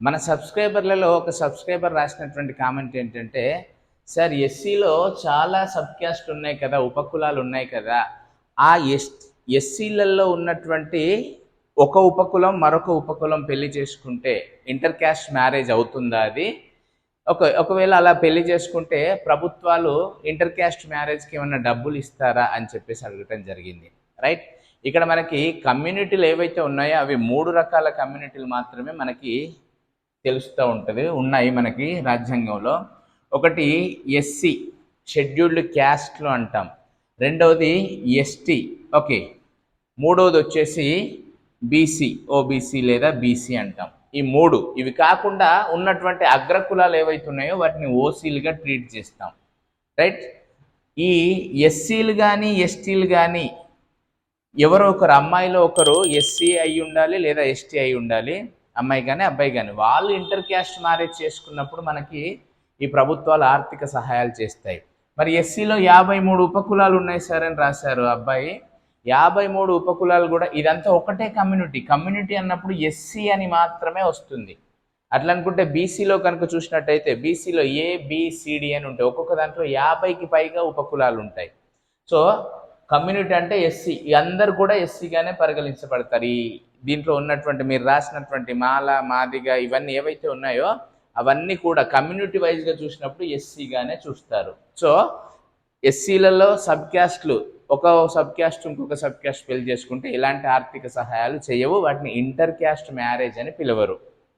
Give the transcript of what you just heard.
మన సబ్స్క్రైబర్లలో ఒక సబ్స్క్రైబర్ రాసినటువంటి కామెంట్ ఏంటంటే సార్ ఎస్సీలో చాలా సబ్ క్యాస్ట్ ఉన్నాయి కదా ఉపకులాలు ఉన్నాయి కదా. ఆ ఎస్ ఎస్సీలలో ఉన్నటువంటి ఒక ఉపకులం మరొక ఉపకులం పెళ్ళి చేసుకుంటే ఇంటర్ క్యాస్ట్ మ్యారేజ్ అవుతుందా అది? ఒక ఒకవేళ అలా పెళ్ళి చేసుకుంటే ప్రభుత్వాలు ఇంటర్ క్యాస్ట్ మ్యారేజ్కి ఏమైనా డబ్బులు ఇస్తారా అని చెప్పేసి అడగటం జరిగింది. రైట్? ఇక్కడ మనకి కమ్యూనిటీలు ఏవైతే ఉన్నాయో అవి మూడు రకాల కమ్యూనిటీలు మాత్రమే మనకి తెలుస్తూ ఉంటుంది. ఉన్నాయి మనకి రాజ్యాంగంలో. ఒకటి ఎస్సీ షెడ్యూల్డ్ క్యాస్ట్లు అంటాం. రెండవది ఎస్టీ ఓకే. మూడవది వచ్చేసి బీసీ ఓబీసీ లేదా బీసీ అంటాం. ఈ మూడు ఇవి కాకుండా ఉన్నటువంటి అగ్రకులాలు ఏవైతే ఉన్నాయో వాటిని ఓసీలుగా ట్రీట్ చేస్తాం. రైట్? ఈ ఎస్సీలు కానీ ఎస్టీలు కానీ ఎవరో ఒకరు అమ్మాయిలో ఒకరు ఎస్సీ అయి ఉండాలి లేదా ఎస్టీ అయి ఉండాలి. అమ్మాయి కానీ అబ్బాయి కానీ వాళ్ళు ఇంటర్ క్యాస్ట్ మ్యారేజ్ చేసుకున్నప్పుడు మనకి ఈ ప్రభుత్వాలు ఆర్థిక సహాయాలు చేస్తాయి. మరి ఎస్సీలో యాభై మూడు ఉపకులాలు ఉన్నాయి సార్ అని రాశారు అబ్బాయి. యాభై మూడు ఉపకులాలు కూడా ఇదంతా ఒకటే కమ్యూనిటీ. కమ్యూనిటీ అన్నప్పుడు ఎస్సీ అని మాత్రమే వస్తుంది. అట్లా అనుకుంటే బీసీలో కనుక చూసినట్టయితే బీసీలో ఏ బీసీడీ అని ఉంటాయి. ఒక్కొక్క దాంట్లో యాభైకి పైగా ఉపకులాలు ఉంటాయి. సో కమ్యూనిటీ అంటే ఎస్సీ అందరు కూడా ఎస్సీగానే పరిగణించబడతారు. ఈ దీంట్లో ఉన్నటువంటి మీరు రాసినటువంటి మాల మాదిగ ఇవన్నీ ఏవైతే ఉన్నాయో అవన్నీ కూడా కమ్యూనిటీ వైజ్గా చూసినప్పుడు ఎస్సీగానే చూస్తారు. సో ఎస్సీలలో సబ్ క్యాస్ట్లు ఒక సబ్ క్యాస్ట్ ఇంకొక సబ్ క్యాస్ట్ పెళ్ళి చేసుకుంటే ఇలాంటి ఆర్థిక సహాయాలు చేయవు. వాటిని ఇంటర్ క్యాస్ట్ మ్యారేజ్ అని పిలవరు.